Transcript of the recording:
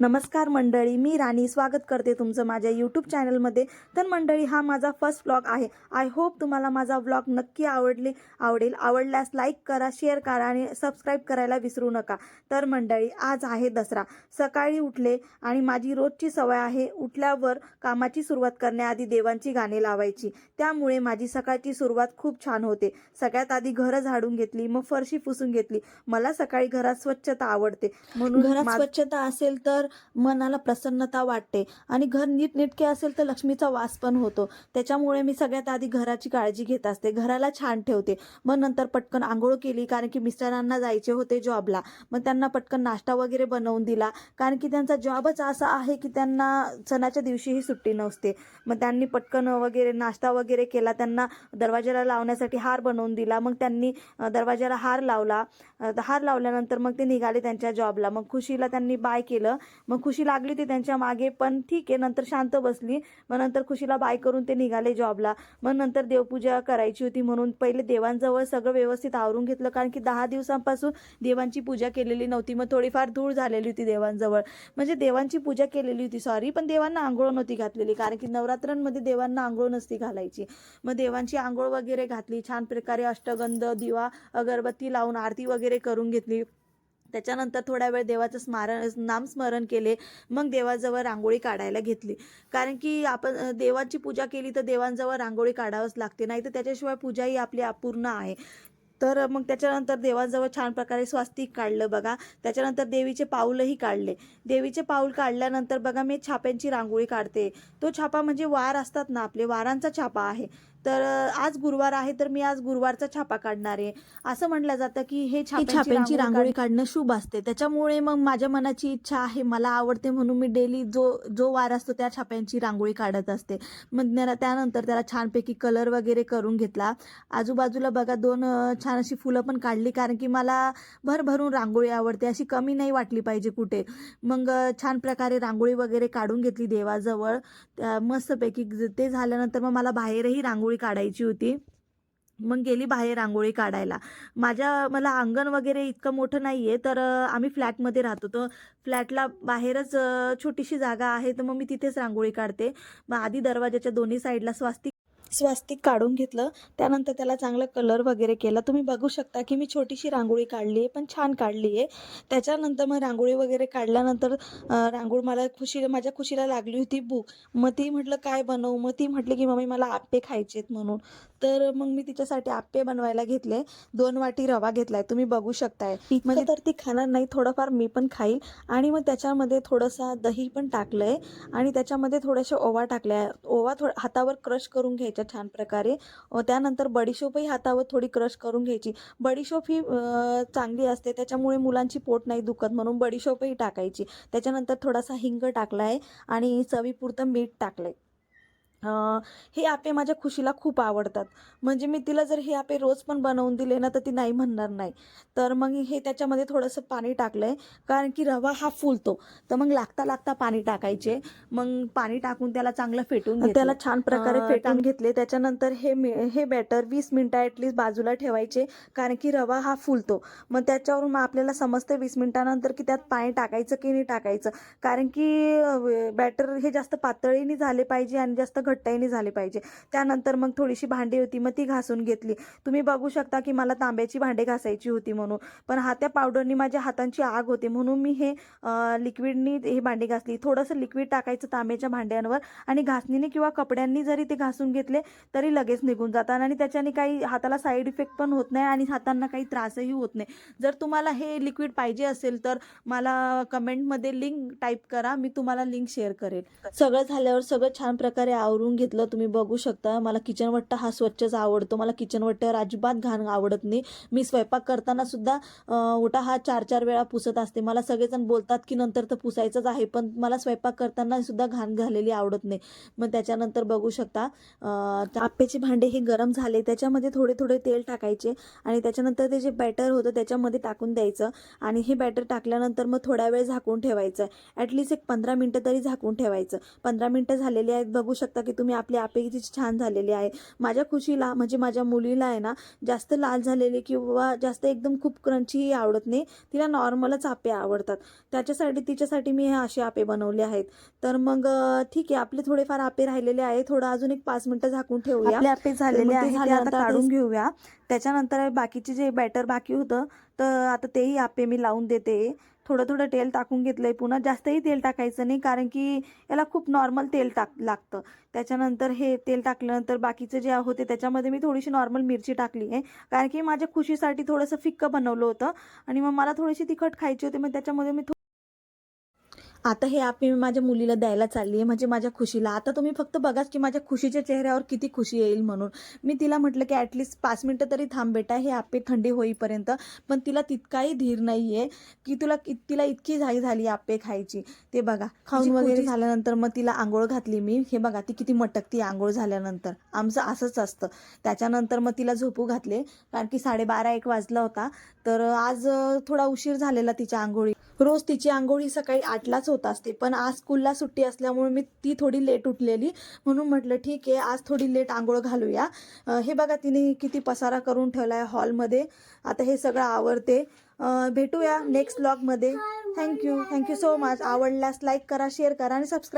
नमस्कार मंडळी मी राणी. स्वागत करते तुमचं माझ्या यूट्यूब चॅनलमध्ये तर मंडळी हा माझा फर्स्ट व्लॉग आहे. आय होप तुम्हाला माझा व्लॉग नक्की आवडले आवडेल. आवडल्यास लाईक करा शेअर करा आणि सबस्क्राईब करायला विसरू नका. तर मंडळी आज आहे दसरा. सकाळी उठले आणि माझी रोजची सवय आहे उठल्यावर कामाची सुरुवात करण्याआधी देवांची गाणी लावायची. त्यामुळे माझी सकाळची सुरुवात खूप छान होते. सगळ्यात आधी घरं झाडून घेतली मग फरशी पुसून घेतली. मला सकाळी घरात स्वच्छता आवडते. म्हणून घरात स्वच्छता असेल तर तर मनाला प्रसन्नता वाटते. आणि घर नीटनेटके असेल तर लक्ष्मीचा वास पण होतो. त्याच्यामुळे मी सगळ्यात आधी घराची काळजी घेत असते. घराला छान ठेवते. मग नंतर पटकन आंघोळ केली कारण की मिस्टरांना जायचे होते जॉबला. मग त्यांना पटकन नाश्ता वगैरे बनवून दिला. कारण की त्यांचा जॉबच असा आहे की त्यांना सणाच्या दिवशीही सुट्टी नसते. मग त्यांनी पटकन वगैरे नाश्ता वगैरे केला. त्यांना दरवाजाला लावण्यासाठी हार बनवून दिला. मग त्यांनी दरवाजाला हार लावला. हार लावल्यानंतर मग ते निघाले त्यांच्या जॉबला. मग खुशीला त्यांनी बाय केलं. मग खुशी लागली होती त्यांच्या मागे पण ठीक आहे नंतर शांत बसली. मग नंतर खुशीला बाय करून ते निघाले जॉबला मग नंतर देवपूजा करायची होती म्हणून पहिले देवांजवळ सगळं व्यवस्थित आवरून घेतलं कारण की दहा दिवसांपासून देवांची पूजा केलेली नव्हती. मग थोडीफार धूळ झालेली होती देवांजवळ. म्हणजे देवांची पूजा केलेली होती सॉरी पण देवांना आंघोळ नव्हती घातलेली कारण की नवरात्रांमध्ये देवांना आंघोळ नसती घालायची. मग देवांची आंघोळ वगैरे घातली छान प्रकारे अष्टगंध दिवा अगरबत्ती लावून आरती वगैरे करून घेतली. त्याच्यानंतर थोड्या वेळ देवाचं स्मारण नामस्मरण केले. मग देवाजवळ रांगोळी काढायला घेतली. कारण की आपण देवाची पूजा केली तर देवांजवळ रांगोळी काढावंच लागते. नाही तर त्याच्याशिवाय पूजाही आपली अपूर्ण आहे. तर मग त्याच्यानंतर देवाजवळ छान प्रकारे स्वास्तिक काढलं बघा. त्याच्यानंतर देवीचे पाऊलही काढले. देवीचे पाऊल काढल्यानंतर बघा मी छाप्यांची रांगोळी काढते. तो छापा म्हणजे वार असतात ना आपले वारांचा छापा आहे. तर आज गुरुवार आहे तर मी आज गुरुवारचा छापा काढणार आहे. असं म्हटलं जातं की हे छाप्यांची रांगोळी काढणं शुभ असते. त्याच्यामुळे मग माझ्या मनाची इच्छा आहे मला आवडते म्हणून मी डेली जो जो वार असतो त्या छाप्यांची रांगोळी काढत असते. मग त्यानंतर त्याला छानपैकी कलर वगैरे करून घेतला. आजूबाजूला बघा दोन छान अशी फुलं पण काढली कारण की मला भरभरून रांगोळी आवडते. अशी कमी नाही वाटली पाहिजे कुठे. मग छान प्रकारे रांगोळी वगैरे काढून घेतली देवाजवळ. मस्तपैकी ते झाल्यानंतर मग मला बाहेरही रांगोळी काढायची होती. मग गेली बाहेर रांगोळी काढायला. माझ्या मला अंगण वगैरे इतकं मोठं नाही आहे तर आम्ही फ्लॅटमध्ये राहतो तर फ्लॅटला बाहेरच छोटीशी जागा आहे तर मग मी तिथेच रांगोळी काढते. मग आधी दरवाजाच्या दोन्ही साईडला स्वास्तिक स्वास्तिक काढून घेतलं. त्यानंतर त्याला चांगला कलर वगैरे केला. तुम्ही बघू शकता की मी छोटीशी रांगोळी काढली आहे पण छान काढली आहे. त्याच्यानंतर मग रांगोळी वगैरे काढल्यानंतर रांगोळ रांगोळी मला खुशी माझ्या खुशीला लागली होती भूक. मग ती म्हटलं काय बनवू? मग ती म्हटली की मम्मी मला आप्पे खायचे आहेत म्हणून. तर मग मी तिच्यासाठी आप्पे बनवायला घेतले. दोन वाटी रवा घेतलाय. तुम्ही बघू शकताय. म्हणजे तर ती खाणार नाही. थोडंफार मी पण खाईल. आणि मग त्याच्यामध्ये थोडंसा दही पण टाकलंय. आणि त्याच्यामध्ये थोड्याशा ओवा टाकल्या ओवा थोडा हातावर क्रश करून घ्यायचा छान प्रकारे. त्यानंतर बडीशोपही हातावर थोडी क्रश करून घ्यायची. बडीशोप ही चांगली असते. त्याच्यामुळे मुलांची पोट नाही दुखत म्हणून बडीशोपही टाकायची. त्याच्यानंतर थोडासा हिंग टाकला आहे आणि चवीपुरतं मीठ टाकलं आहे हे आपे माझ्या खुशीला खूप आवडतात. म्हणजे मी तिला जर हे आपे रोज पण बनवून दिले ना तर ती नाही म्हणणार नाही. तर मग हे त्याच्यामध्ये थोडंसं पाणी टाकलं आहे कारण की रवा हा फुलतो. तर मग लागता लागता पाणी टाकायचे. मग पाणी टाकून त्याला चांगलं फेटून. त्याला छान प्रकारे फेटून घेतले. त्याच्यानंतर हे हे बॅटर वीस मिनटं ॲटलिस्ट बाजूला ठेवायचे. कारण की रवा हा फुलतो. मग त्याच्यावरून मग आपल्याला समजतं वीस मिनिटानंतर की त्यात पाणी टाकायचं की नाही टाकायचं. कारण की बॅटर हे जास्त पातळही नाही झाले पाहिजे आणि जास्त घट्टही झाले पाहिजे. त्यानंतर मग थोडीशी भांडी होती मग ती घासून घेतली. तुम्ही बघू शकता की मला तांब्याची भांडे घासायची होती म्हणून. पण हात्या पावडरनी माझ्या हातांची आग होते म्हणून मी हे लिक्विडनी ही भांडी घासली. थोडंसं लिक्विड टाकायचं तांब्याच्या भांड्यांवर आणि घासणीने किंवा कपड्यांनी जरी ते घासून घेतले तरी लगेच निघून जातात. आणि त्याच्याने काही हाताला साईड इफेक्ट पण होत नाही आणि हातांना काही त्रासही होत नाही. जर तुम्हाला हे लिक्विड पाहिजे असेल तर मला कमेंटमध्ये लिंक टाईप करा. मी तुम्हाला लिंक शेअर करेल. सगळं झाल्यावर सगळं छान प्रकारे आव आवरून घेतलं. तुम्ही बघू शकता. मला किचनवट्टा हा स्वच्छच आवडतो. मला किचनवट्ट्यावर अजिबात घाण आवडत नाही. मी स्वयंपाक करताना सुद्धा ओटा हा चार चार वेळा पुसत असते. मला सगळेजण बोलतात की नंतर तर पुसायचंच आहे पण मला स्वयंपाक करताना सुद्धा घाण झालेली आवडत नाही. मग त्याच्यानंतर बघू शकता अं, आप्याचे भांडे हे गरम झाले. त्याच्यामध्ये थोडे थोडे तेल टाकायचे आणि त्याच्यानंतर ते जे बॅटर होतं त्याच्यामध्ये टाकून द्यायचं आणि हे बॅटर टाकल्यानंतर मग थोड्या वेळ झाकून ठेवायचं. ॲटलिस्ट एक पंधरा मिनटं तरी झाकून ठेवायचं. पंधरा मिनटं झालेली आहेत बघू शकता. की तुम्ही आपली आपे किती छान झालेली आहे. माझ्या खुशीला म्हणजे माझ्या मुलीला आहे ना जास्त लाल झालेले किंवा जास्त एकदम खूप क्रंची आवडत नाही. तिला नॉर्मलच आपे आवडतात. त्याच्यासाठी तिच्यासाठी मी हे असे आपे बनवले आहेत. तर मग ठीक आहे आपले थोडेफार आपे राहिलेले आहे. थोडं अजून एक पाच मिनिटं झाकून ठेवूया. आपले आपे झालेले आहे आता काढून घेऊया. त्याच्यानंतर बाकीचे जे बॅटर बाकी होतं तर आता तेही आपे मी लावून देते. थोडं थोडं तेल टाकून घेतलं आहे पुन्हा जास्तही तेल टाकायचं नाही कारण की याला खूप नॉर्मल तेल टाक लागतं. त्याच्यानंतर हे तेल टाकल्यानंतर बाकीचं जे होते त्याच्यामध्ये मी थोडीशी नॉर्मल मिरची टाकली आहे कारण की माझ्या खुशीसाठी थोडंसं फिक्क बनवलं होतं आणि मग मला थोडीशी तिखट खायची होती मग त्याच्यामध्ये मी आता हे आपे मी माझ्या मुलीला द्यायला चालली आहे म्हणजे माझ्या खुशीला. आता तुम्ही फक्त बघाच की माझ्या खुशीच्या चेहऱ्यावर किती खुशी येईल म्हणून. मी तिला म्हटलं की ॲटलिस्ट पाच मिनटं तरी थांब बेटा हे आपे थंडी होईपर्यंत. पण तिला तितकाही धीर नाही आहे की तुला तिला इतकी झाई झाली आपे खायची. ते बघा खाऊन वगैरे? झाल्यानंतर मग तिला आंघोळ घातली मी. हे बघा ती किती मटकती आंघोळ झाल्यानंतर. आमचं असंच असतं. त्याच्यानंतर मग तिला झोपू घातले. कारण की साडेबारा एक वाजला होता. तर आज थोडा उशीर झालेला तिच्या आंघोळी. रोज तिची आंघोळ ही सकाळी आठलाच होत असते. पण आज स्कूलला सुट्टी असल्यामुळे मी ती थोडी लेट उठलेली. म्हणून म्हटलं ठीक आहे आज थोडी लेट आंघोळ घालूया. हे बघा तिने किती पसारा करून ठेवला आहे हॉलमध्ये. आता हे सगळं आवडते भेटूया नेक्स्ट ब्लॉगमध्ये thank you thank you so much आवडल्यास लाईक करा शेअर करा आणि सबस्क्राईब